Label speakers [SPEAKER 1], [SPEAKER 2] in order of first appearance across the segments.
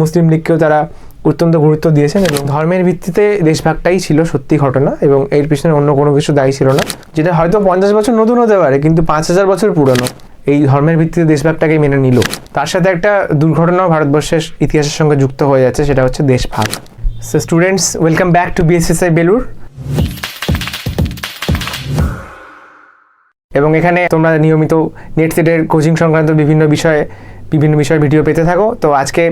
[SPEAKER 1] মুসলিম লীগকেও তারা অত্যন্ত গুরুত্ব দিয়েছেন এবং ধর্মের ভিত্তিতে দেশভাগটাই ছিল সত্যি ঘটনা এবং এর পিছনে অন্য কোনো কিছু দায়ী ছিল না, যেটা হয়তো পঞ্চাশ বছর নতুন হতে পারে, কিন্তু পাঁচ হাজার বছর পুরনো। এই ধর্মের ভিত্তিতে দেশভাগটাকে মেনে নিল। তার সাথে একটা দুর্ঘটনাও ভারতবর্ষের ইতিহাসের সঙ্গে যুক্ত হয়ে যাচ্ছে, সেটা হচ্ছে দেশভাগ। So students welcome back to BSSI Belur এবং এখানে তোমরা নিয়মিত নেট সেটের কোচিং সংক্রান্ত বিভিন্ন বিষয়ে বিভিন্ন বিষয়ের ভিডিও পেতে থাকো। তো আজকে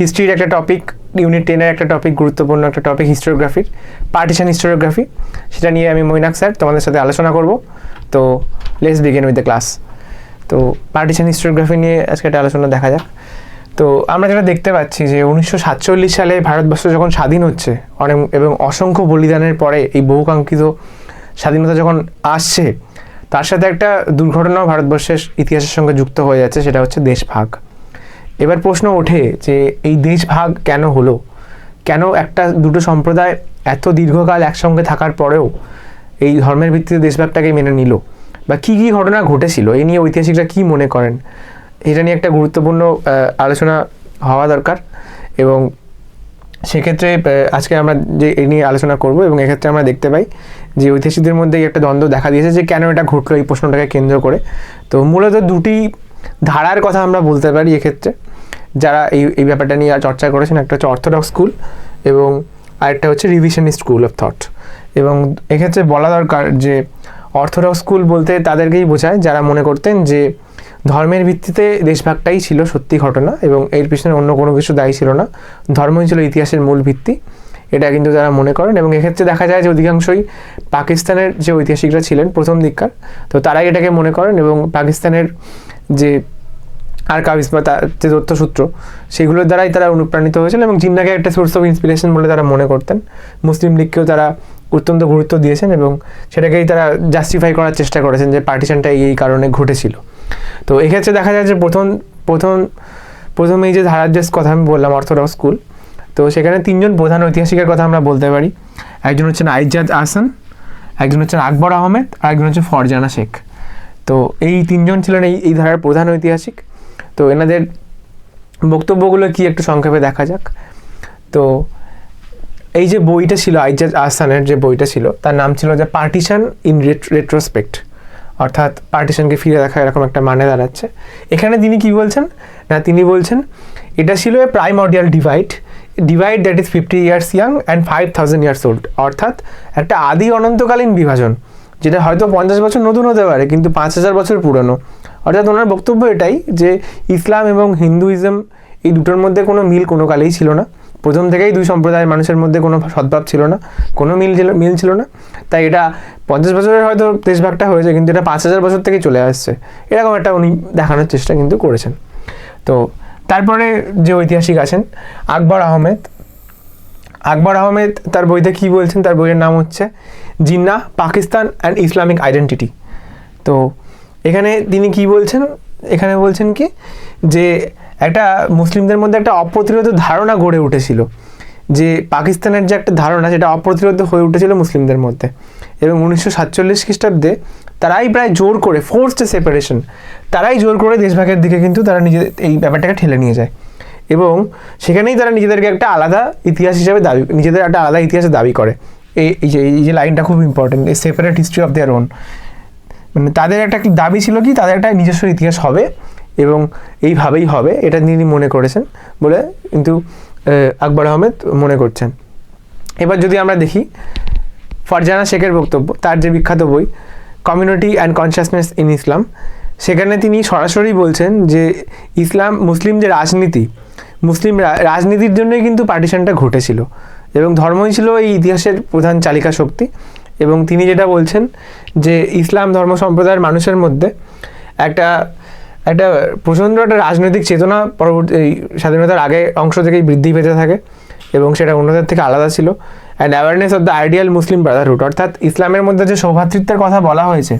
[SPEAKER 1] হিস্ট্রির একটা টপিক ইউনিট টেনের একটা টপিক গুরুত্বপূর্ণ একটা টপিক হিস্টোরিওগ্রাফির পার্টিশন হিস্টোরিওগ্রাফি সেটা নিয়ে আমি মৈনাক স্যার তোমাদের সাথে আলোচনা করব। তো let's begin with the class তো পার্টিশন হিস্টোরিওগ্রাফি নিয়ে আজকে একটা আলোচনা দেখা যাক। তো আমরা যেটা দেখতে পাচ্ছি যে উনিশশো সাতচল্লিশ সালে ভারতবর্ষ যখন স্বাধীন হচ্ছে, অনেক এবং অসংখ্য বলিদানের পরে এই বহুকাঙ্ক্ষিত স্বাধীনতা যখন আসছে, তার সাথে একটা দুর্ঘটনাও ভারতবর্ষের ইতিহাসের সঙ্গে যুক্ত হয়ে যাচ্ছে, সেটা হচ্ছে দেশভাগ। এবার প্রশ্ন ওঠে যে এই দেশভাগ কেন হলো? কেন একটা দুটো সম্প্রদায় এত দীর্ঘকাল একসঙ্গে থাকার পরেও এই ধর্মের ভিত্তিতে দেশভাগটাকে মেনে নিল? বা কী কী ঘটনা ঘটেছিল? এই নিয়ে ঐতিহাসিকরা কী মনে করেন? এটা নিয়ে একটা গুরুত্বপূর্ণ আলোচনা হওয়া দরকার এবং সেক্ষেত্রে আজকে আমরা যে এই নিয়ে আলোচনা করব এবং এক্ষেত্রে আমরা দেখতে পাই যে ঐতিহাসিকদের মধ্যে একটা দ্বন্দ্ব দেখা দিয়েছে যে কেন এটা ঘটলো এই প্রশ্নটাকে কেন্দ্র করে। তো মূলত দুটি ধারার কথা আমরা বলতে পারি এক্ষেত্রে। যারা এই এই ব্যাপারটা নিয়ে চর্চা করেছেন, একটা হচ্ছে অর্থোডক্স স্কুল এবং আরেকটা হচ্ছে রিভিশনিস্ট স্কুল অফ থট এবং এক্ষেত্রে বলা দরকার যে অর্থোডক্স স্কুল বলতে তাদেরকেই বোঝায় যারা মনে করতেন যে ধর্মের ভিত্তিতে দেশভাগটাই ছিল সত্যি ঘটনা এবং এর পিছনে অন্য কোনো কিছু দায়ী ছিল না। ধর্মই ছিল ইতিহাসের মূল ভিত্তি, এটা কিন্তু তারা মনে করেন এবং এক্ষেত্রে দেখা যায় যে অধিকাংশই পাকিস্তানের যে ঐতিহাসিকরা ছিলেন প্রথম দিককার, তো তারাই এটাকে মনে করেন এবং পাকিস্তানের যে আর কাবিস বা তার যে তথ্যসূত্র, সেগুলোর দ্বারাই তারা অনুপ্রাণিত হয়েছিল এবং জিন্নাকে একটা সোর্স অফ ইন্সপিরেশন বলে তারা মনে করতেন। মুসলিম লীগকেও তারা অত্যন্ত গুরুত্ব দিয়েছেন এবং সেটাকেই তারা জাস্টিফাই করার চেষ্টা করেছেন যে পার্টিশনটা এই কারণে ঘটেছিল। তো এক্ষেত্রে দেখা যায় যে প্রথম প্রথম প্রথম এই যে ধারার যে কথা আমি বললাম অর্থোডক্স স্কুল তো সেখানে তিনজন প্রধান ঐতিহাসিকের কথা আমরা বলতে পারি। একজন হচ্ছেন আইজাদ আহসান, একজন হচ্ছেন আকবর আহমেদ, আর একজন হচ্ছে ফরজানা শেখ। তো এই তিনজন ছিলেন এই এই ধারার প্রধান ঐতিহাসিক। তো এনাদের বক্তব্যগুলো কি একটু সংক্ষেপে দেখা যাক? তো এই যে বইটা ছিল আইজাজ আহসানের যে বইটা ছিল, তার নাম ছিল যে পার্টিশন ইন রেট্রোস্পেক্ট। অর্থাৎ পার্টিশনকে ফিরে দেখা এরকম একটা মানে দাঁড়াচ্ছে। এখানে তিনি কি বলছেন? না, তিনি বলছেন, এটা ছিল a primordial divide. Divide that is fifty years young and five thousand years old. অর্থাৎ একটা আদি অনন্তকালীন বিভাজন, যেটা হয়তো পঞ্চাশ বছর নতুন হতে পারে, কিন্তু পাঁচ হাজার বছর পুরনো। অর্থাৎ ওনার বক্তব্য এটাই যে ইসলাম এবং হিন্দুইজম এই দুটোর মধ্যে কোনো মিল কোনো কালেই ছিল না। প্রথম থেকেই দুই সম্প্রদায়ের মানুষের মধ্যে কোনো সদ্ভাব ছিল না, কোনো মিল ছিল মিল ছিল না। তাই এটা পঞ্চাশ বছরের হয়তো দেশভাগটা হয়েছে, কিন্তু এটা পাঁচ হাজার বছর থেকে চলে আসছে। এরকম একটা উনি দেখানোর চেষ্টা কিন্তু করেছেন। তো তারপরে যে ঐতিহাসিক আছেন, আকবর আহমেদ। আকবর আহমেদ তার বইতে কি বলছেন? তার বইয়ের নাম হচ্ছে Jinnah Pakistan and Islamic identity. তো এখানে তিনি কি বলছেন? এখানে বলছেন কি? যে একটা মুসলিমদের মধ্যে একটা অপ্রতিরোধ ধারণা গড়ে উঠেছিল। যে পাকিস্তানের যে একটা ধারণা সেটা অপ্রতিরোধ হয়ে উঠেছিল মুসলিমদের মধ্যে। এবং উনিশশো সাতচল্লিশ খ্রিস্টাব্দে তারাই প্রায় জোর করে ফোর্সড সেপারেশন তারাই জোর করে দেশভাগের দিকে কিন্তু তারা নিজেদের এই ব্যাপারটাকে ঠেলে নিয়ে যায়। এবং সেখানেই তারা নিজেদেরকে একটা আলাদা ইতিহাস হিসাবে দাবি, নিজেদের একটা আলাদা ইতিহাসে দাবি করে। এই যে এই যে লাইনটা খুব ইম্পর্টেন্ট এই separate history of their own মানে তাদের একটা দাবি ছিল কি, তাদের একটা নিজস্ব ইতিহাস হবে এবং এইভাবেই হবে, এটা তিনি মনে করেছেন বলে কিন্তু আকবর আহমেদ মনে করছেন। এবার যদি আমরা দেখি, ফারজানা শেখের বক্তব্য, তার যে বিখ্যাত বই community and consciousness in Islam সেখানে তিনি সরাসরি বলছেন যে, ইসলাম মুসলিম যে রাজনীতি, মুসলিম রাজনীতির জন্যই কিন্তু পার্টিশনটা ঘটেছিল এবং ধর্মই ছিল এই ইতিহাসের প্রধান চালিকা শক্তি এবং তিনি যেটা বলছেন যে ইসলাম ধর্ম সম্প্রদায়ের মানুষের মধ্যে একটা একটা প্রচণ্ড একটা রাজনৈতিক চেতনা পরবর্তী স্বাধীনতার আগে অংশ থেকেই বৃদ্ধি পেতে থাকে এবং সেটা অন্যদের থেকে আলাদা ছিল। And awareness of the ideal Muslim brotherhood অর্থাৎ ইসলামের মধ্যে যে সৌভাতৃত্বের কথা বলা হয়েছে,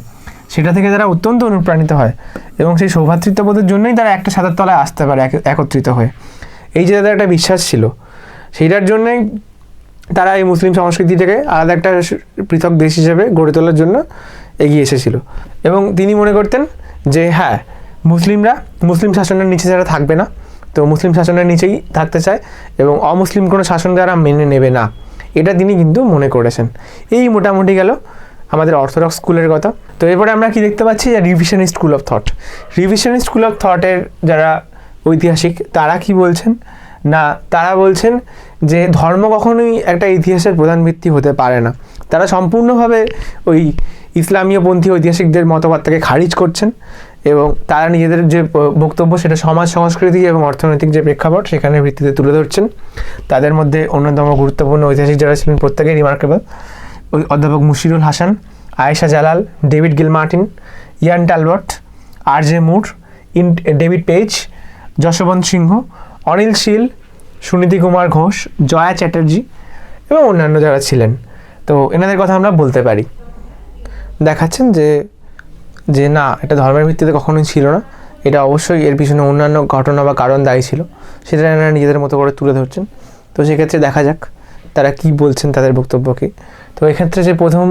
[SPEAKER 1] সেটা থেকে তারা অত্যন্ত অনুপ্রাণিত হয় এবং সেই সৌভাতৃত্ববোধের জন্যই তারা একটা ছাতার তলায় আসতে পারে, এক- একত্রিত হয়ে। এই যে তাদের একটা বিশ্বাস ছিল, সেইটার জন্যই তারা এই মুসলিম সংস্কৃতি থেকে আলাদা একটা পৃথক দেশ হিসেবে গড়ে তোলার জন্য এগিয়ে এসেছিল। এবং তিনি মনে করতেন যে হ্যাঁ মুসলিমরা, মুসলিম শাসনের নিচে যারা থাকবে না, তো মুসলিম শাসনের নিচেই থাকতে চায় এবং অমুসলিম কোনো শাসন দ্বারা মেনে নেবে না। এটা তিনি কিন্তু মনে করেছেন। এই মোটামুটি গেল আমাদের অর্থোডক্স স্কুলের কথা। তো এরপরে আমরা কি দেখতে পাচ্ছি? যে revisionist school of thought. Revisionist school of থটের যারা ঐতিহাসিক, তারা কি বলছেন? না, তারা বলছেন যে ধর্ম কখনোই একটা ইতিহাসের প্রধান ভিত্তি হতে পারে না। তারা সম্পূর্ণভাবে ওই ইসলামীয় পন্থী ঐতিহাসিকদের মতবাদটাকে খারিজ করছেন এবং তারা নিজেদের যে বক্তব্য সেটা সমাজ, সংস্কৃতি এবং অর্থনৈতিক যে প্রেক্ষাপট সেখানে ভিত্তিতে তুলে ধরছেন। তাদের মধ্যে অন্যতম গুরুত্বপূর্ণ ঐতিহাসিক যারা ছিলেন প্রত্যেকেই রিমার্কেবল ওই অধ্যাপক Mushirul Hasan, Ayesha Jalal, David Gilmartin Ian Talbot, R J Moore, in, David Page Jaswant Singh Anil Seal, Suniti Kumar Ghosh, Joya Chatterji এবং অন্যান্য যারা ছিলেন। তো এনাদের কথা আমরা বলতে পারি। দেখাচ্ছেন যে যে না, এটা ধর্মের ভিত্তিতে কখনোই ছিল না। এটা অবশ্যই এর পিছনে অন্যান্য ঘটনা বা কারণ দায়ী ছিল। সেটা এনারা নিজেদের মতো করে তুলে ধরছেন। তো সেক্ষেত্রে দেখা যাক তারা কি বলছেন তাদের বক্তব্যকে। তো এক্ষেত্রে যে প্রথম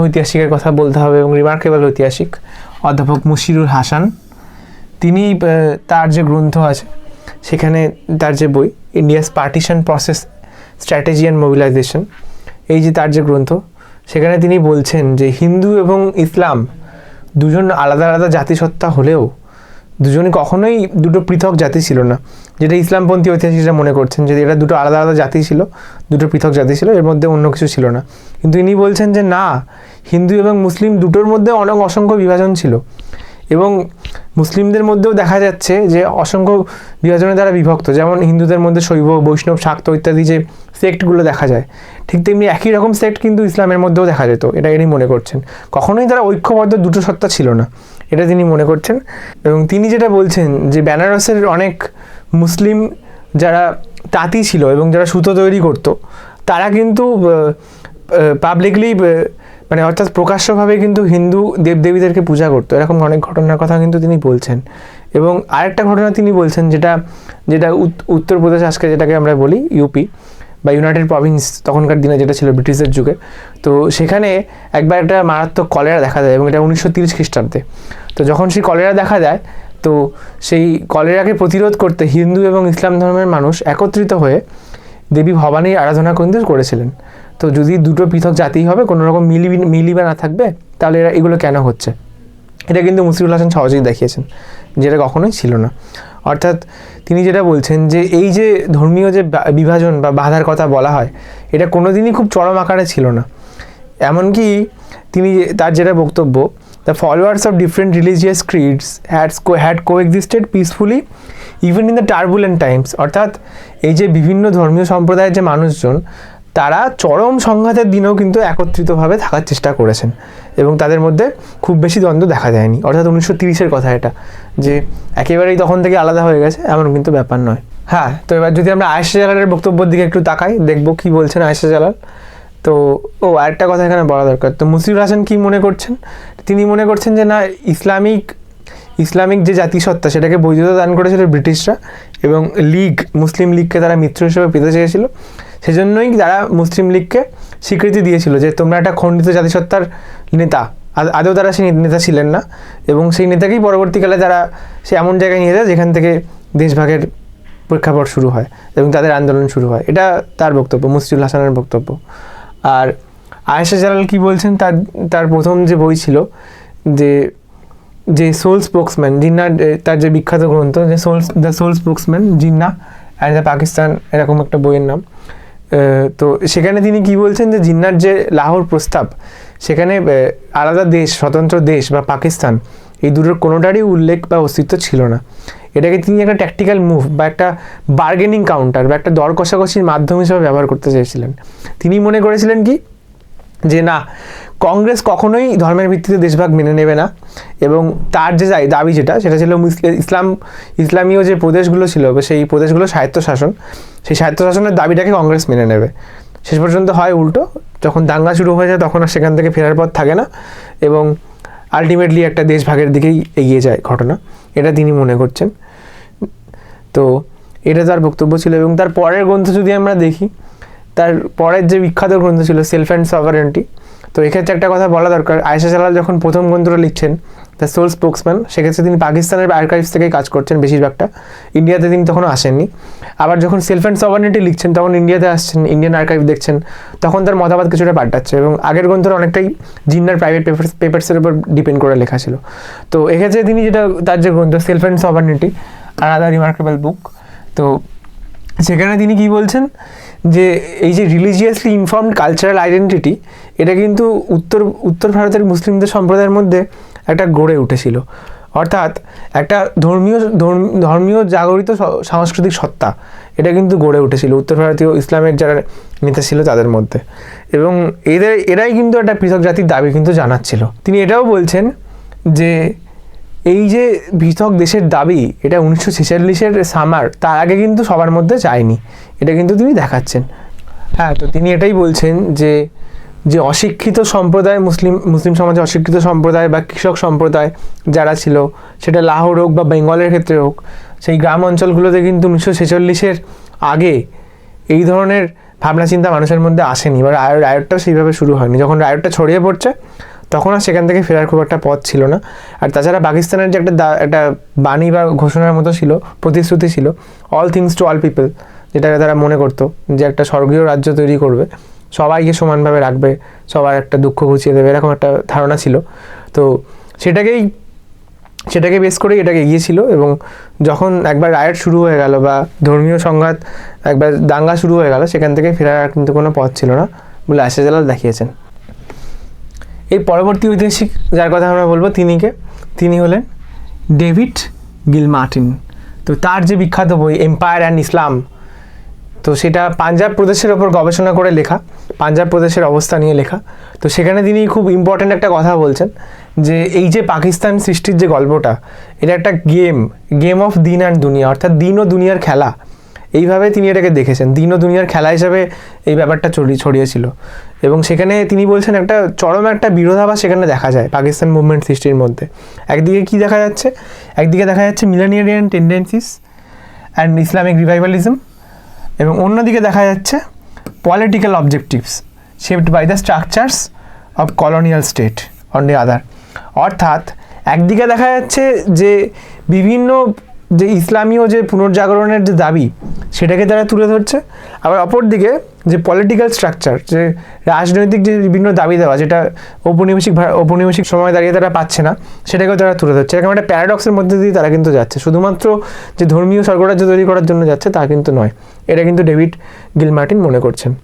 [SPEAKER 1] ঐতিহাসিকের কথা বলতে হবে এবং রিমার্কেবল ঐতিহাসিক অধ্যাপক মুশিরুল হাসান, তিনি তার যে গ্রন্থ আছে সেখানে তার যে বই India's partition process strategy and mobilisation এই যে তার যে গ্রন্থ, সেখানে তিনি বলছেন যে হিন্দু এবং ইসলাম দুজন আলাদা আলাদা জাতিসত্তা হলেও দুজনই কখনোই দুটো পৃথক জাতি ছিল না। যেটা ইসলামপন্থী ঐতিহাসিকরা মনে করছেন যে এটা দুটো আলাদা আলাদা জাতি ছিল, দুটো পৃথক জাতি ছিল, এর মধ্যে অন্য কিছু ছিল না। কিন্তু ইনি বলছেন যে না, হিন্দু এবং মুসলিম দুটোর মধ্যে অনেক অসংখ্য বিভাজন ছিল। এবং মুসলিমদের মধ্যেও দেখা যাচ্ছে যে অসংখ্য বিভাজনের দ্বারা বিভক্ত। যেমন হিন্দুদের মধ্যে শৈব, বৈষ্ণব, শাক্ত ইত্যাদি যে সেক্টগুলো দেখা যায়, ঠিক তেমনি একই রকম সেক্ট কিন্তু ইসলামের মধ্যেও দেখা যেত, এটা ইনি মনে করছেন। কখনোই তারা ঐক্যবদ্ধ দুটো সত্তা ছিল না, এটা তিনি মনে করছেন। এবং তিনি যেটা বলছেন যে বেনারসের অনেক মুসলিম যারা তাঁতি ছিল এবং যারা সুতো তৈরি করতো, তারা কিন্তু পাবলিকলি মানে অর্থাৎ প্রকাশ্যভাবে কিন্তু হিন্দু দেবদেবীদেরকে পূজা করতো। এরকম অনেক ঘটনার কথা কিন্তু তিনি বলছেন। এবং আরেকটা ঘটনা তিনি বলছেন যেটা যেটা উত- উত্তরপ্রদেশ আজকে যেটাকে আমরা বলি ইউপি বা ইউনাইটেড প্রভিন্স, তখনকার দিনে যেটা ছিল ব্রিটিশদের যুগে। তো সেখানে একবার একটা মারাত্মক কলেরা দেখা যায় এবং এটা উনিশশো তিরিশ খ্রিস্টাব্দে। তো যখন সেই কলেরা দেখা যায়, তো সেই কলেরাকে প্রতিরোধ করতে হিন্দু এবং ইসলাম ধর্মের মানুষ একত্রিত হয়ে দেবী ভবানীর আরাধনা কিন্তু করেছিলেন। তো যদি দুটো পৃথক জাতি হবে, কোনো রকম মিলি মিলিবা না থাকবে, তাহলে এরা, এগুলো কেন হচ্ছে? এটা কিন্তু মুসিরুল হাসান সহজেই দেখিয়েছেন, যেটা কখনোই ছিল না। অর্থাৎ তিনি যেটা বলছেন যে, এই যে ধর্মীয় যে বিভাজন বা বাধার কথা বলা হয়, এটা কোনোদিনই খুব চরম আকারে ছিল না। এমনকি তিনি তার যেটা বক্তব্য the followers of different religious creeds had had coexisted peacefully even in the turbulent times অর্থাৎ এই যে বিভিন্ন ধর্মীয় সম্প্রদায়ের যে মানুষজন তারা চরম সংঘাতের দিনেও কিন্তু একত্রিতভাবে থাকার চেষ্টা করেছেন এবং তাদের মধ্যে খুব বেশি দ্বন্দ্ব দেখা যায়নি। অর্থাৎ উনিশশো তিরিশের কথা এটা, যে একেবারেই তখন থেকে আলাদা হয়ে গেছে, এমন কিন্তু ব্যাপার নয়। হ্যাঁ তো এবার যদি আমরা আয়েশা জালালের বক্তব্যের দিকে একটু তাকাই, দেখব কি বলছেন আয়েশা জালাল। তো, ও আরেকটা কথা এখানে বলা দরকার। তো মুসিরুল হাসান কী মনে করছেন? তিনি মনে করছেন যে না, ইসলামিক ইসলামিক যে জাতিসত্তা, সেটাকে বৈধতা দান করেছিল ব্রিটিশরা এবং লীগ, মুসলিম লীগকে তারা মিত্র হিসেবে পেতে চেয়েছিল। সেজন্যই তারা মুসলিম লীগকে স্বীকৃতি দিয়েছিল যে তোমরা একটা খণ্ডিত জাতিসত্তার নেতা। আদৌ তারা সেই নেতা ছিলেন না এবং সেই নেতাকেই পরবর্তীকালে তারা সে এমন জায়গায় নিয়ে যায় যেখান থেকে দেশভাগের প্রেক্ষাপট শুরু হয় এবং তাদের আন্দোলন শুরু হয়। এটা তার বক্তব্য মুসিউল হাসানের বক্তব্য। আর আয়েশা জালাল কি বলছেন তার তার প্রথম যে বই ছিল যে যে সোল স্পোক্সম্যান জিন্না তার যে বিখ্যাত গ্রন্থ যে sole, the sole spokesman Jinnah and the Pakistan, এরকম একটা বইয়ের নাম। তো সেখানে তিনি কি বলছেন যে জিন্নার যে লাহোর প্রস্তাব, সেখানে আলাদা দেশ, স্বতন্ত্র দেশ বা পাকিস্তান, এই দুটোর কোনোটারই উল্লেখ বা অস্তিত্ব ছিল না। এটাকে তিনি একটা ট্যাকটিক্যাল মুভ বা একটা বার্গেনিং কাউন্টার বা একটা দর কষাকষির মাধ্যম হিসেবে ব্যবহার করতে চেয়েছিলেন। তিনি মনে করেছিলেন কি? যে না কংগ্রেস কখনোই ধর্মের ভিত্তিতে দেশভাগ মেনে নেবে না। এবং তার যে দাবি যেটা, সেটা ছিল ইসলাম, ইসলামীয় যে প্রদেশগুলো ছিল সেই প্রদেশগুলো স্বায়ত্তশাসন, সেই স্বায়ত্তশাসনের দাবিটাকে কংগ্রেস মেনে নেবে। শেষ পর্যন্ত হয় উল্টো, যখন দাঙ্গা শুরু হয়ে যায় তখন আর সেখান থেকে ফেরার পথ থাকে না এবং আলটিমেটলি একটা দেশভাগের দিকেই এগিয়ে যায় ঘটনা। এটা তিনি মনে করছেন। তো এটা তার বক্তব্য ছিল এবং তার পরের গ্রন্থ যদি আমরা দেখি, তার পরের যে বিখ্যাত গ্রন্থ ছিল সেলফ অ্যান্ড সভারেন্টি তো এক্ষেত্রে একটা কথা বলা দরকার। আয়েশা জালাল যখন প্রথম গ্রন্থটা লিখছেন, দ্য সোল স্পোক্সম্যান, সেক্ষেত্রে তিনি পাকিস্তানের আর্কাইভস থেকেই কাজ করছেন বেশিরভাগটা। ইন্ডিয়াতে তিনি তখনও আসেননি। আবার যখন সেলফ অ্যান্ড সভারনিটি লিখছেন, তখন ইন্ডিয়াতে আসছেন ইন্ডিয়ান আর্কাইভ দেখছেন, তখন তার মতামত কিছুটা পাল্টাচ্ছে এবং আগের গ্রন্থটা অনেকটাই জিন্নার প্রাইভেট পেপার্স পেপার্সের উপর ডিপেন্ড করে লেখা ছিল। তো এক্ষেত্রে তিনি যেটা, তার যে গ্রন্থ সেলফ অ্যান্ড সভারনিটি আর আদার রিমার্কেবল বুক তো সেখানে তিনি কি বলছেন? যে এই যে রিলিজিয়াসলি ইনফর্মড কালচারাল আইডেন্টিটি এটা কিন্তু উত্তর উত্তর ভারতের মুসলিমদের সম্প্রদায়ের মধ্যে একটা গড়ে উঠেছিল। অর্থাৎ একটা ধর্মীয়, ধর্ম- ধর্মীয় জাগরিত সাংস্কৃতিক সত্তা, এটা কিন্তু গড়ে উঠেছিল উত্তর ভারতীয় ইসলামের যারা নেতা ছিল তাদের মধ্যে। এবং এদের, এরাই কিন্তু একটা পৃথক জাতির দাবি কিন্তু জানাচ্ছিল। তিনি এটাও বলছেন যে এই যে পৃথক দেশের দাবি, এটা উনিশশো ছেচল্লিশের সামার তার আগে কিন্তু সবার মধ্যে যায়নি। এটা কিন্তু তিনি দেখাচ্ছেন। হ্যাঁ তো তিনি এটাই বলছেন যে যে অশিক্ষিত সম্প্রদায়, মুসলিম মুসলিম সমাজে অশিক্ষিত সম্প্রদায় বা কৃষক সম্প্রদায় যারা ছিল, সেটা লাহোর হোক বা বেঙ্গলের ক্ষেত্রে হোক, সেই গ্রাম অঞ্চলগুলোতে কিন্তু উনিশশো ছেচল্লিশের আগে এই ধরনের ভাবনা চিন্তা মানুষের মধ্যে আসেনি। বা রায় রায়টটাও সেইভাবে শুরু হয়নি। যখন রায়টটা ছড়িয়ে পড়ছে তখন আর সেখান থেকে ফেরার খুব একটা পথ ছিল না। আর তাছাড়া পাকিস্তানের যে একটা একটা বাণী বা ঘোষণার মতো ছিল, প্রতিশ্রুতি ছিল all things to all people যেটাকে তারা মনে করতো যে একটা স্বর্গীয় রাজ্য তৈরি করবে, সবাইকে সমানভাবে রাখবে, সবার একটা দুঃখ ঘুচিয়ে দেবে, এরকম একটা ধারণা ছিল। তো সেটাকেই, সেটাকে বেস করেই এটাকে এগিয়েছিল এবং যখন একবার রায়ট শুরু হয়ে গেল বা ধর্মীয় সংঘাত একবার দাঙ্গা শুরু হয়ে গেল, সেখান থেকে ফেরার কিন্তু কোনো পথ ছিল না বলে আশা জালাল দেখিয়েছেন। এই পরবর্তী ঐতিহাসিক, যার কথা আমরা বলব, তিনিকে। তিনি হলেন ডেভিড গিল মার্টিন। তো তার যে বিখ্যাত বই, এম্পায়ার অ্যান্ড ইসলাম, তো সেটা পাঞ্জাব প্রদেশের ওপর গবেষণা করে লেখা, পাঞ্জাব প্রদেশের অবস্থা নিয়ে লেখা। তো সেখানে তিনি খুব ইম্পর্ট্যান্ট একটা কথা বলছেন, যে এই যে পাকিস্তান সৃষ্টির যে গল্পটা, এটা একটা গেম গেম অফ দিন অ্যান্ড দুনিয়া, অর্থাৎ দিন ও দুনিয়ার খেলা। এইভাবে তিনি এটাকে দেখেছেন। দিন ও দুনিয়ার খেলা হিসাবে এই ব্যাপারটা ছড়িয়ে ছড়িয়েছিল। এবং সেখানে তিনি বলছেন একটা চরম একটা বিরোধাভাস সেখানে দেখা যায় পাকিস্তান মুভমেন্ট সৃষ্টির মধ্যে। একদিকে কি দেখা যাচ্ছে? একদিকে দেখা যাচ্ছে millenarian tendencies and Islamic revivalism এবং অন্যদিকে দেখা যাচ্ছে political objectives shaped by the structures of colonial state on the other অর্থাৎ একদিকে দেখা যাচ্ছে যে বিভিন্ন যে ইসলামীয় যে পুনর্জাগরণের যে দাবি, সেটাকে তারা তুলে ধরছে। আবার অপরদিকে যে পলিটিক্যাল স্ট্রাকচার যে রাজনৈতিক যে বিভিন্ন দাবি দেওয়া, যেটা ঔপনিবেশিক ঔপনিবেশিক সময় দাঁড়িয়ে তারা পাচ্ছে না, সেটাকেও তারা তুলে ধরছে। এরকম একটা প্যারাডক্সের মধ্যে দিয়ে তারা কিন্তু যাচ্ছে। শুধুমাত্র যে ধর্মীয় স্বর্গরাজ্য তৈরি করার জন্য যাচ্ছে, তা কিন্তু নয়। এটা কিন্তু ডেভিড গিলমার্টিন মনে করছেন।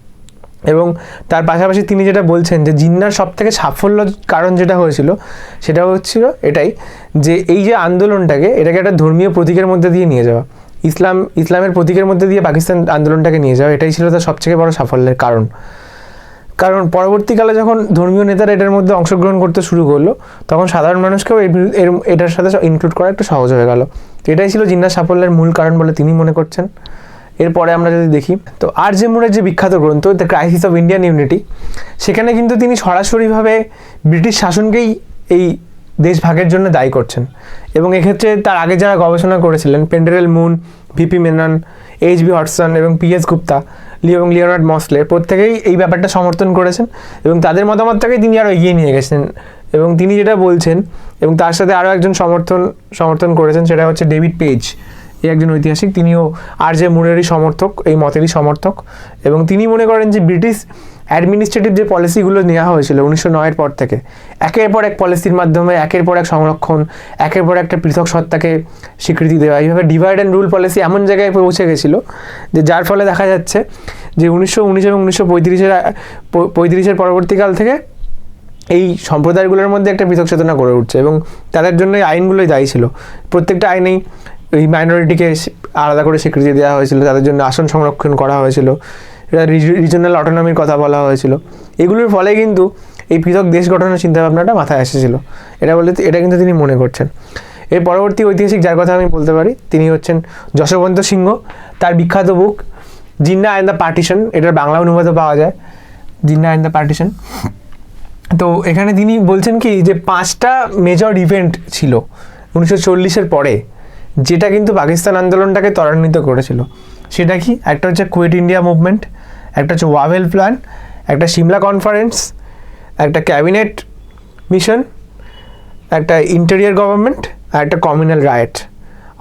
[SPEAKER 1] এবং তার পাশাপাশি তিনি যেটা বলছেন যে জিন্নার সব থেকে সাফল্য কারণ যেটা হয়েছিল, সেটা হচ্ছিল এটাই যে এই যে আন্দোলনটাকে এটাকে একটা ধর্মীয় প্রতীকের মধ্যে দিয়ে নিয়ে যাওয়া। ইসলাম, ইসলামের প্রতীকের মধ্যে দিয়ে পাকিস্তান আন্দোলনটাকে নিয়ে যাওয়া, এটাই ছিল তার সবথেকে বড় সাফল্যের কারণ। কারণ পরবর্তীকালে যখন ধর্মীয় নেতারা এটার মধ্যে অংশগ্রহণ করতে শুরু করল, তখন সাধারণ মানুষকেও এর এটার সাথে ইনক্লুড করা একটু সহজ হয়ে গেল। এটাই ছিল জিন্নার সাফল্যের মূল কারণ বলে তিনি মনে করছেন। এরপরে আমরা যদি দেখি, তো আর যে মুরের যে বিখ্যাত গ্রন্থ the crisis of Indian unity সেখানে কিন্তু তিনি সরাসরিভাবে ব্রিটিশ শাসনকেই এই দেশ ভাগের জন্য দায়ী করছেন। এবং এক্ষেত্রে তার আগে যারা গবেষণা করেছিলেন, Penderel Moon, VP Menon, H B Hodson এবং পি এস গুপ্তা এবং লিওনার্ড মসলে, প্রত্যেকেই এই ব্যাপারটা সমর্থন করেছেন এবং তাদের মতামতটাকে তিনি আরও এগিয়ে নিয়ে গেছেন। এবং তিনি যেটা বলছেন, এবং তার সাথে আরও একজন সমর্থন সমর্থন করেছেন, সেটা হচ্ছে ডেভিড পেজ। এই একজন ঐতিহাসিক, তিনিও আর যে মুরেরই সমর্থক, এই মতেরই সমর্থক। এবং তিনি মনে করেন যে ব্রিটিশ অ্যাডমিনিস্ট্রেটিভ যে পলিসিগুলো নেওয়া হয়েছিল উনিশশো নয়ের পর থেকে, একের পর এক পলিসির মাধ্যমে, একের পর এক সংরক্ষণ, একের পর একটা পৃথক সত্তাকে স্বীকৃতি দেওয়া, এইভাবে ডিভাইড অ্যান্ড রুল পলিসি এমন জায়গায় পৌঁছে গেছিল যে যার ফলে দেখা যাচ্ছে যে উনিশশো উনিশ এবং উনিশশো পঁয়ত্রিশের পঁয়ত্রিশের পরবর্তীকাল থেকে এই সম্প্রদায়গুলোর মধ্যে একটা পৃথক চেতনা গড়ে উঠছে এবং তাদের জন্য আইনগুলোই দায়ী ছিল। প্রত্যেকটা আইনেই এই মাইনরিটিকে আলাদা করে স্বীকৃতি দেওয়া হয়েছিল, তাদের জন্য আসন সংরক্ষণ করা হয়েছিল, এটা রিজনাল অটোনমির কথা বলা হয়েছিল। এগুলোর ফলে কিন্তু এই পৃথক দেশ গঠনের চিন্তাভাবনাটা মাথায় এসেছিল। এটা বলে এটা কিন্তু তিনি মনে করছেন। এর পরবর্তী ঐতিহাসিক যার কথা আমি বলতে পারি, তিনি হচ্ছেন যশবন্ত সিংহ। তার বিখ্যাত book Jinnah and the partition এটার বাংলা অনুবাদও পাওয়া যায়, জিন্না অ্যান্ড দ্য পার্টিশন তো এখানে তিনি বলছেন কি, যে পাঁচটা মেজর ইভেন্ট ছিল, উনিশশো চল্লিশের পরে। যেটা কিন্তু পাকিস্তান আন্দোলনটাকে ত্বরান্বিত করেছিল। সেটা কি? একটা হচ্ছে কুয়েট ইন্ডিয়া মুভমেন্ট একটা হচ্ছে ওয়াভেল প্ল্যান একটা সিমলা কনফারেন্স একটা ক্যাবিনেট মিশন একটা ইন্টেরিয়ার গভর্নমেন্ট আর একটা কমিউনাল রাইট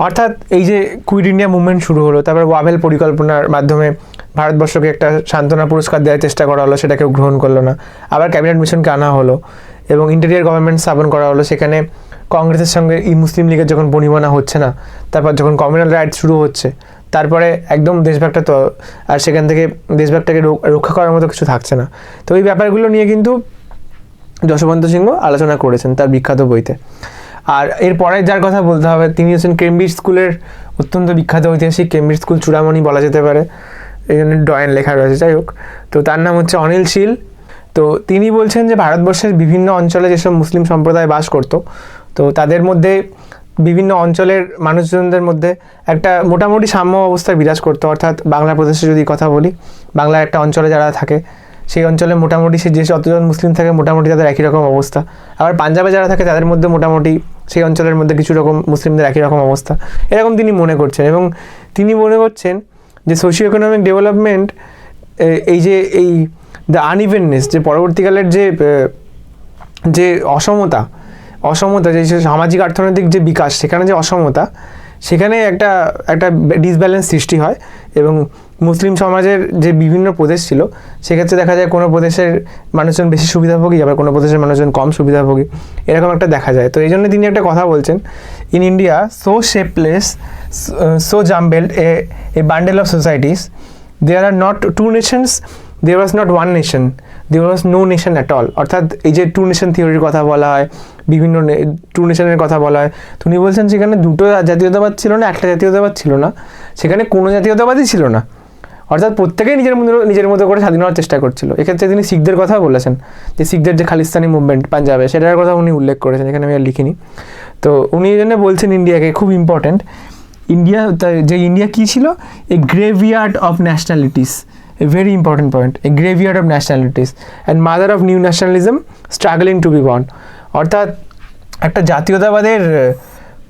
[SPEAKER 1] অর্থাৎ এই যে কুইট ইন্ডিয়া মুভমেন্ট শুরু হলো, তারপর ওয়াভেল পরিকল্পনার মাধ্যমে ভারতবর্ষকে একটা সান্ত্বনা পুরস্কার দেওয়ার চেষ্টা করা হলো, সেটা কেউ গ্রহণ করল না। আবার ক্যাবিনেট মিশনকে আনা হলো এবং ইন্টেরিয়ার গভর্নমেন্ট স্থাপন করা হলো, সেখানে কংগ্রেসের সঙ্গে ই মুসলিম লীগের যখন বনিবনা হচ্ছে না, তারপর যখন কমিউনাল রাইট শুরু হচ্ছে, তারপরে একদম দেশভাগটা তো, আর সেখান থেকে দেশভাগটাকে রক্ষা করার মতো কিছু থাকছে না। তো এই ব্যাপারগুলো নিয়ে কিন্তু যশবন্ত সিংহ আলোচনা করেছেন তার বিখ্যাত বইতে। আর এরপরে যার কথা বলতে হবে, তিনি হচ্ছেন কেমব্রিজ স্কুলের অত্যন্ত বিখ্যাত ঐতিহাসিক কেমব্রিজ স্কুল চূড়ামণি বলা যেতে পারে। এই জন্য ডয়েন লেখা রয়েছে, যাই হোক। তো তার নাম হচ্ছে অনিল শীল। তো তিনি বলছেন যে ভারতবর্ষের বিভিন্ন অঞ্চলে যেসব মুসলিম সম্প্রদায় বাস করতো, তো তাদের মধ্যে বিভিন্ন অঞ্চলের মানুষজনদের মধ্যে একটা মোটামুটি সাম্য অবস্থা বিরাজ করতো। অর্থাৎ বাংলা প্রদেশে যদি কথা বলি, বাংলার একটা অঞ্চলে যারা থাকে, সেই অঞ্চলে মোটামুটি সে যে যতজন মুসলিম থাকে মোটামুটি তাদের একই রকম অবস্থা। আবার পাঞ্জাবে যারা থাকে তাদের মধ্যে মোটামুটি সেই অঞ্চলের মধ্যে কিছু রকম মুসলিমদের একই রকম অবস্থা। এরকম তিনি মনে করছেন এবং তিনি মনে করছেন যে সোশিও ইকোনমিক ডেভেলপমেন্ট এই যে এই দ্য আনইভেননেস যে পরবর্তীকালের যে যে অসমতা অসমতা যে সামাজিক অর্থনৈতিক যে বিকাশ, সেখানে যে অসমতা, সেখানে একটা একটা ডিসব্যালেন্স সৃষ্টি হয় এবং মুসলিম সমাজের যে বিভিন্ন প্রদেশ ছিল, সেক্ষেত্রে দেখা যায় কোনো প্রদেশের মানুষজন বেশি সুবিধাভোগী, আবার কোনো প্রদেশের মানুষজন কম সুবিধাভোগী, এরকম একটা দেখা যায়। তো এই জন্য তিনি একটা কথা বলছেন in India so shapeless so jumble a a bundle of societies there are not two nations there was not one nation there was no nation at all অর্থাৎ এই যে টু নেশন থিওরির কথা বলা হয়, বিভিন্ন টু নেশনের কথা বলা হয় উনি বলছেন সেখানে দুটো জাতীয়তাবাদ ছিল না, একটা জাতীয়তাবাদ ছিল না। সেখানে কোনো জাতীয়তাবাদই ছিল না। অর্থাৎ প্রত্যেকেই নিজের মতো নিজের মতো করে স্বাধীন হওয়ার চেষ্টা করছিল। এক্ষেত্রে তিনি শিখদের কথাও বলেছেন। যে শিখদের যে খালিস্তানি মুভমেন্ট পাঞ্জাবে, সেটার কথা উনি উল্লেখ করেছেন, এখানে আমি আর লিখিনি। তো উনি এই জন্য বলছেন ইন্ডিয়াকে, খুব ইম্পর্ট্যান্ট ইন্ডিয়া যে ইন্ডিয়া কী ছিল? A graveyard of nationalities a very important point a graveyard of nationalities and mother of new nationalism struggling to be born অর্থাৎ একটা জাতীয়তাবাদের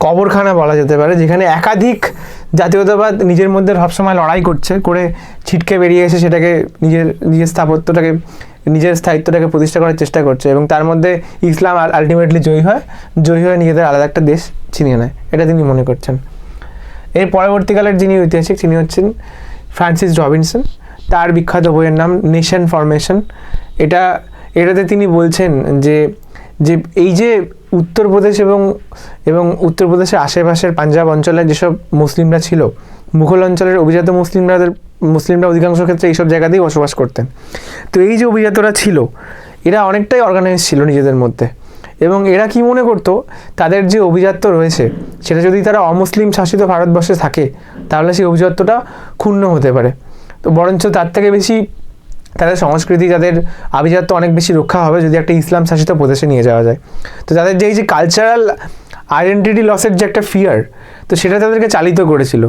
[SPEAKER 1] কবরখানা বলা যেতে পারে, যেখানে একাধিক জাতীয়তাবাদ নিজের মধ্যে সবসময় লড়াই করছে, করে ছিটকে বেরিয়ে এসে সেটাকে নিজের নিজের স্থাপত্যটাকে, নিজের স্থায়িত্বটাকে প্রতিষ্ঠা করার চেষ্টা করছে। এবং তার মধ্যে ইসলাম আলটিমেটলি জয়ী হয়, জয়ী হয়ে নিজেদের আলাদা একটা দেশ ছিনিয়ে নেয়। এটা তিনি মনে করছেন। এর পরবর্তীকালের যিনি ঐতিহাসিক, তিনি হচ্ছেন ফ্রান্সিস রবিনসন। তার বিখ্যাত বইয়ের নাম নেশন ফরমেশন এটা, এটাতে তিনি বলছেন যে যে এই যে উত্তরপ্রদেশ এবং এবং উত্তরপ্রদেশের আশেপাশের পাঞ্জাব অঞ্চলে যেসব মুসলিমরা ছিল, মুঘল অঞ্চলের অভিজাত মুসলিমরা মুসলিমরা অধিকাংশ ক্ষেত্রে এইসব জায়গাতেই বসবাস করতেন। তো এই যে অভিজাতরা ছিল, এরা অনেকটাই অর্গানাইজ ছিল নিজেদের মধ্যে। এবং এরা কি মনে করতো, তাদের যে অভিজাত্য রয়েছে, সেটা যদি তারা অমুসলিম শাসিত ভারতবর্ষে থাকে, তাহলে সেই অভিজাত্যটা ক্ষুণ্ণ হতে পারে। তো বরঞ্চ তার থেকে বেশি তাদের সংস্কৃতি তাদের আভিজাত্য অনেক বেশি রক্ষা হবে যদি একটা ইসলাম শাসিত প্রদেশে নিয়ে যাওয়া যায়। তো তাদের যে এই যে কালচারাল আইডেন্টিটি লসের যে একটা ফিয়ার তো সেটা তাদেরকে চালিত করেছিল।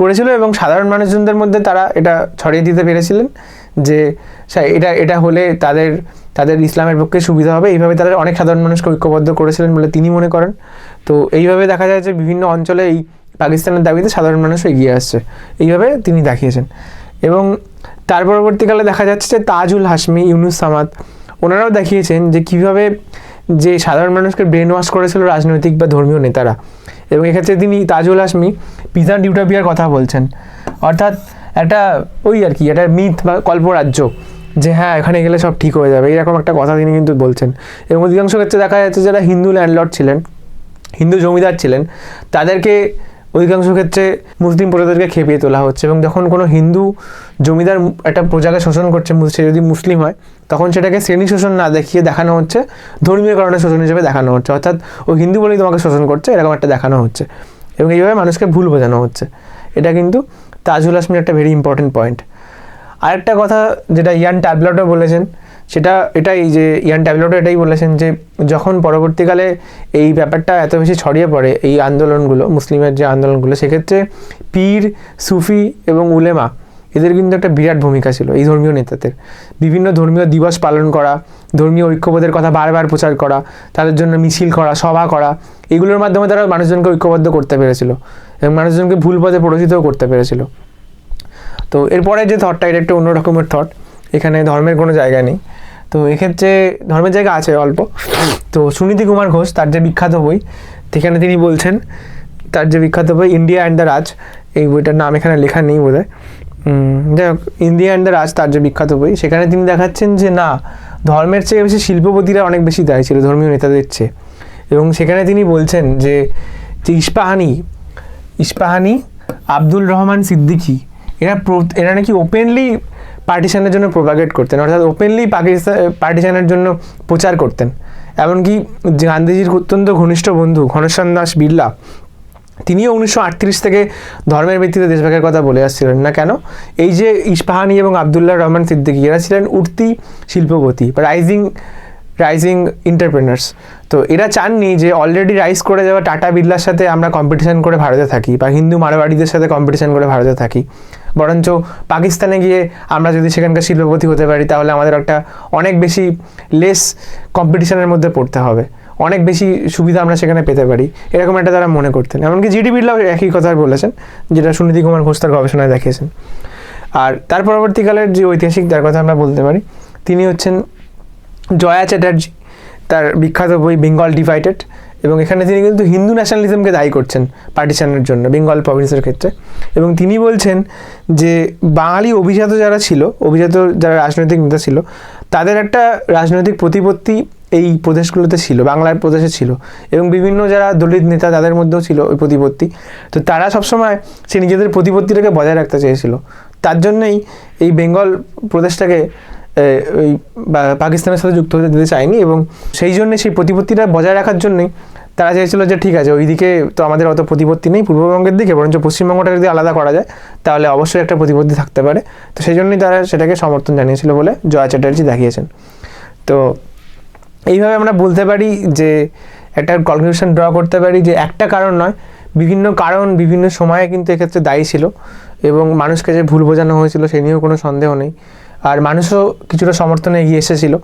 [SPEAKER 1] করেছিল এবং সাধারণ মানুষজনদের মধ্যে তারা এটা ছড়িয়ে দিতে পেরেছিলেন যে এটা এটা হলে তাদের তাদের ইসলামের পক্ষে সুবিধা হবে। এইভাবে তারা অনেক সাধারণ মানুষকে ঐক্যবদ্ধ করেছিলেন বলে তিনি মনে করেন। তো এইভাবে দেখা যায় যে বিভিন্ন অঞ্চলে এই পাকিস্তানের দাবিতে সাধারণ মানুষ এগিয়ে আসছে। এইভাবে তিনি দেখিয়েছেন। এবং তার পরবর্তীকালে দেখা যাচ্ছে যে তাজুল হাসমি ইউনুস সামাদ, ওনারাও দেখিয়েছেন যে কীভাবে যে সাধারণ মানুষকে ব্রেন ওয়াশ করেছিল রাজনৈতিক বা ধর্মীয় নেতারা। এবং এক্ষেত্রে তিনি তাজুল হাসমি পিজান ডিউটাপিয়ার কথা বলছেন। অর্থাৎ একটা ওই আর কি, একটা মিথ বা কল্পরাজ্য যে হ্যাঁ এখানে গেলে সব ঠিক হয়ে যাবে। এরকম একটা কথা তিনি কিন্তু বলছেন। এবং অধিকাংশ ক্ষেত্রে দেখা যাচ্ছে যারা হিন্দু ল্যান্ডলর্ড ছিলেন, হিন্দু জমিদার ছিলেন, তাদেরকে অধিকাংশ ক্ষেত্রে মুসলিম প্রজাদেরকে খেপিয়ে তোলা হচ্ছে এবং যখন কোনো হিন্দু জমিদার একটা প্রজাকে শোষণ করছে সে যদি মুসলিম হয়, তখন সেটাকে শ্রেণি শোষণ না দেখিয়ে দেখানো হচ্ছে, ধর্মীয় কারণে শোষণ হিসেবে দেখানো হচ্ছে। অর্থাৎ ও হিন্দু বলেই তোমাকে শোষণ করছে, এরকম একটা দেখানো হচ্ছে। এবং এইভাবে মানুষকে ভুল বোঝানো হচ্ছে। এটা কিন্তু তাজুল আসমির একটা ভেরি ইম্পর্টেন্ট পয়েন্ট আরেকটা কথা, যেটা ইয়ান ট্যাবলেটও বলেছেন সেটা এটাই যে ইয়ান ট্যাবলেটও এটাই বলেছেন যে যখন পরবর্তীকালে এই ব্যাপারটা এত বেশি ছড়িয়ে পড়ে, এই আন্দোলনগুলো, মুসলিমের যে আন্দোলনগুলো, সেক্ষেত্রে পীর, সুফি এবং উলেমা, এদের কিন্তু একটা বিরাট ভূমিকা ছিল এই ধর্মীয় নেতাদের। বিভিন্ন ধর্মীয় দিবস পালন করা, ধর্মীয় ঐক্যবোধের কথা বারবার প্রচার করা, তাদের জন্য মিছিল করা, সভা করা, এগুলোর মাধ্যমে তারা মানুষজনকে ঐক্যবদ্ধ করতে পেরেছিল এবং মানুষজনকে ভুল পথে প্ররোচিতও করতে পেরেছিল। তো এরপরে যে থটটা এটা একটা অন্য রকমের থট এখানে ধর্মের কোনো জায়গা নেই। তো এক্ষেত্রে ধর্মের জায়গা আছে অল্প। তো সুনীতি কুমার ঘোষ, তার যে বিখ্যাত বই, সেখানে তিনি বলছেন, তার যে বিখ্যাত বই, ইন্ডিয়া অ্যান্ড দ্য রাজ, এই বইটার নাম এখানে লেখা নেই বোধ হয় যাই হোক, ইন্ডিয়া অ্যান্ড দ্য রাজ, তার যে বিখ্যাত বই, সেখানে তিনি দেখাচ্ছেন যে না, ধর্মের চেয়ে বেশি শিল্পপতিরা অনেক বেশি দায়ী ছিল, ধর্মীয় নেতাদের চেয়ে। এবং সেখানে তিনি বলছেন যে যে ইস্পাহানি ইস্পাহানি আব্দুল রহমান সিদ্দিকী, এরা এরা নাকি ওপেনলি পার্টিশনের জন্য প্রোপাগেট করতেন, অর্থাৎ ওপেনলি পাকিস্তান পার্টিশানের জন্য প্রচার করতেন। এমনকি গান্ধীজির অত্যন্ত ঘনিষ্ঠ বন্ধু ঘনশ্যাম দাস বিড়লা, তিনিও উনিশশো আটত্রিশ থেকে ধর্মের ভিত্তিতে দেশভাগের কথা বলে আসছিলেন। না কেন? এই যে ইস্পাহানি এবং আবদুল্লাহ রহমান সিদ্দিকী, এরা ছিলেন উঠতি শিল্পপতি বা রাইজিং রাইজিং এন্টারপ্রেনার্স তো এরা চাননি যে অলরেডি রাইজ করে যাওয়া টাটা বিড়লার সাথে আমরা কম্পিটিশান করে ভারতে থাকি বা হিন্দু মারোয়াড়িদের সাথে কম্পিটিশান করে ভারতে থাকি। বরঞ্চ পাকিস্তানে গিয়ে আমরা যদি সেখানকার শিল্পপতি হতে পারি, তাহলে আমাদের একটা অনেক বেশি লেস কম্পিটিশনের মধ্যে পড়তে হবে। অনেক বেশি সুবিধা আমরা সেখানে পেতে পারি। এরকম একটা তারা মনে করতেন। এমনকি জিডি বিড়লাও একই কথা বলেছেন, যেটা সুনীতি কুমার ঘোষ তার গবেষণায় দেখিয়েছেন। আর তার পরবর্তীকালের যে ঐতিহাসিক যার কথা আমরা বলতে পারি, তিনি হচ্ছেন জয়া চ্যাটার্জি, তার বিখ্যাত বই বেঙ্গল ডিভাইডেড এবং এখানে তিনি কিন্তু হিন্দু ন্যাশনালিজমকে দায়ী করছেন পার্টিশনের জন্য বেঙ্গল প্রভিন্সের ক্ষেত্রে। এবং তিনি বলছেন যে বাঙালি অভিজাত যারা ছিল, অভিজাত যারা রাজনৈতিক নেতা ছিল, তাদের একটা রাজনৈতিক প্রতিপত্তি এই প্রদেশগুলোতে ছিল, বাংলার প্রদেশে ছিল। এবং বিভিন্ন যারা দলিত নেতা, তাদের মধ্যেও ছিল ওই প্রতিপত্তি। তো তারা সবসময় সে নিজেদের প্রতিপত্তিটাকে বজায় রাখতে চেয়েছিল। তার জন্যই এই বেঙ্গল প্রদেশটাকে ওই পাকিস্তানের সাথে যুক্ত হতে দিতে চায়নি এবং সেই জন্য সেই প্রতিপত্তিটা বজায় রাখার জন্যই তারা চেয়েছিল যে ঠিক আছে, ওইদিকে তো আমাদের অত প্রতিপত্তি নেই পূর্ববঙ্গের দিকে, বরঞ্চ পশ্চিমবঙ্গটা যদি আলাদা করা যায়, তাহলে অবশ্যই একটা প্রতিপত্তি থাকতে পারে। তো সেই জন্যই তারা সেটাকে সমর্থন জানিয়েছিল বলে জয়া চ্যাটার্জি দেখিয়েছেন। তো এইভাবে আমরা বলতে পারি যে একটা কনক্লুশন ড্র করতে পারি যে একটা কারণ নয়, বিভিন্ন কারণ বিভিন্ন সময়ে কিন্তু এক্ষেত্রে দায়ী ছিল এবং মানুষকে যে ভুল বোঝানো হয়েছিল, সে নিয়েও কোনো সন্দেহ নেই। আর মানুষও কিছুটা সমর্থনে এগিয়ে এসেছিল,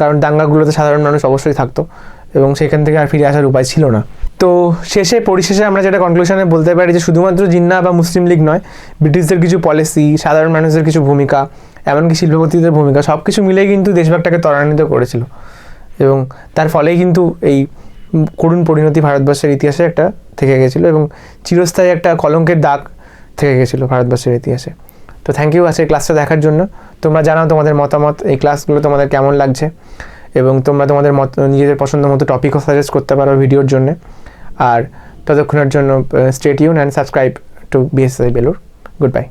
[SPEAKER 1] কারণ দাঙ্গাগুলোতে সাধারণ মানুষ অবশ্যই থাকতো এবং সেখান থেকে আর ফিরে আসার উপায় ছিল না। তো শেষে, পরিশেষে আমরা যেটা কনক্লুশনে বলতে পারি যে শুধুমাত্র জিন্না বা মুসলিম লীগ নয়, ব্রিটিশদের কিছু পলিসি সাধারণ মানুষদের কিছু ভূমিকা, এমনকি শিল্পপতিদের ভূমিকা সব কিছু মিলেই কিন্তু দেশভাগটাকে ত্বরান্বিত করেছিল। এবং তার ফলেই কিন্তু এই করুণ পরিণতি ভারতবর্ষের ইতিহাসে একটা থেকে গেছিল এবং চিরস্থায়ী একটা কলঙ্কের দাগ থেকে গেছিল ভারতবর্ষের ইতিহাসে। তো থ্যাংক ইউ আজকে ক্লাসটা দেখার জন্য। তোমরা জানাও তোমাদের মতামত, এই ক্লাসগুলো তোমাদের কেমন লাগছে? এবং তোমরা তোমাদের মত, নিজেদের পছন্দ মতো টপিকও সাজেস্ট করতে পারো ভিডিওর জন্য। আর ততক্ষণের জন্য stay Yoon and subscribe to BSI Belur goodbye